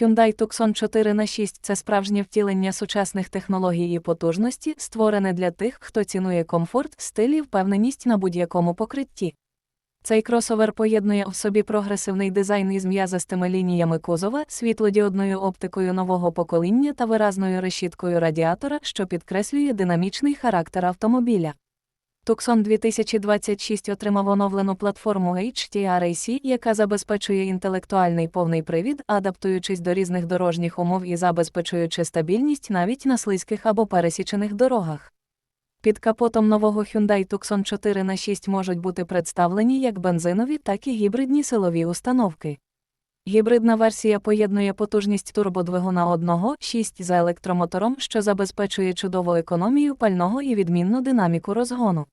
Hyundai Tucson 4 на 6 це справжнє втілення сучасних технологій і потужності, створене для тих, хто цінує комфорт, стиль і впевненість на будь-якому покритті. Цей кросовер поєднує в собі прогресивний дизайн із м'язистими лініями кузова, світлодіодною оптикою нового покоління та виразною решіткою радіатора, що підкреслює динамічний характер автомобіля. Tucson 2026 отримав оновлену платформу HTRAC, яка забезпечує інтелектуальний повний привід, адаптуючись до різних дорожніх умов і забезпечуючи стабільність навіть на слизьких або пересічених дорогах. Під капотом нового Hyundai Tucson 4 на 6 можуть бути представлені як бензинові, так і гібридні силові установки. Гібридна версія поєднує потужність турбодвигуна 1.6 за електромотором, що забезпечує чудову економію пального і відмінну динаміку розгону.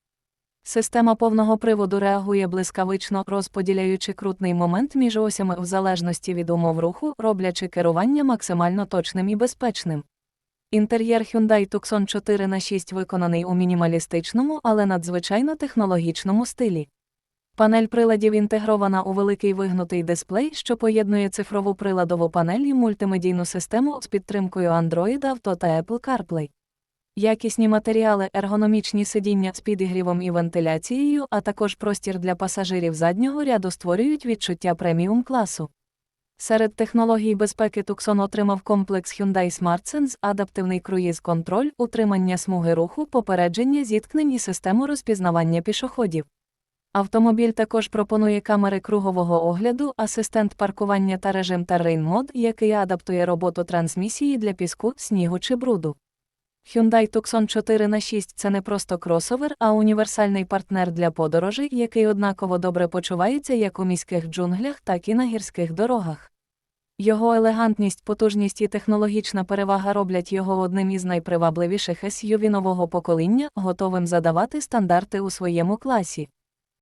Система повного приводу реагує блискавично, розподіляючи крутний момент між осями в залежності від умов руху, роблячи керування максимально точним і безпечним. Інтер'єр Hyundai Tucson 4 на 6 виконаний у мінімалістичному, але надзвичайно технологічному стилі. Панель приладів інтегрована у великий вигнутий дисплей, що поєднує цифрову приладову панель і мультимедійну систему з підтримкою Android Auto та Apple CarPlay. Якісні матеріали, ергономічні сидіння з підігрівом і вентиляцією, а також простір для пасажирів заднього ряду створюють відчуття преміум класу. Серед технологій безпеки Tucson отримав комплекс Hyundai SmartSense, адаптивний круїз-контроль, утримання смуги руху, попередження зіткнень і систему розпізнавання пішоходів. Автомобіль також пропонує камери кругового огляду, асистент паркування та режим Terrain Mode, який адаптує роботу трансмісії для піску, снігу чи бруду. Hyundai Tucson 4 на 6 це не просто кросовер, а універсальний партнер для подорожей, який однаково добре почувається як у міських джунглях, так і на гірських дорогах. Його елегантність, потужність і технологічна перевага роблять його одним із найпривабливіших SUV нового покоління, готовим задавати стандарти у своєму класі.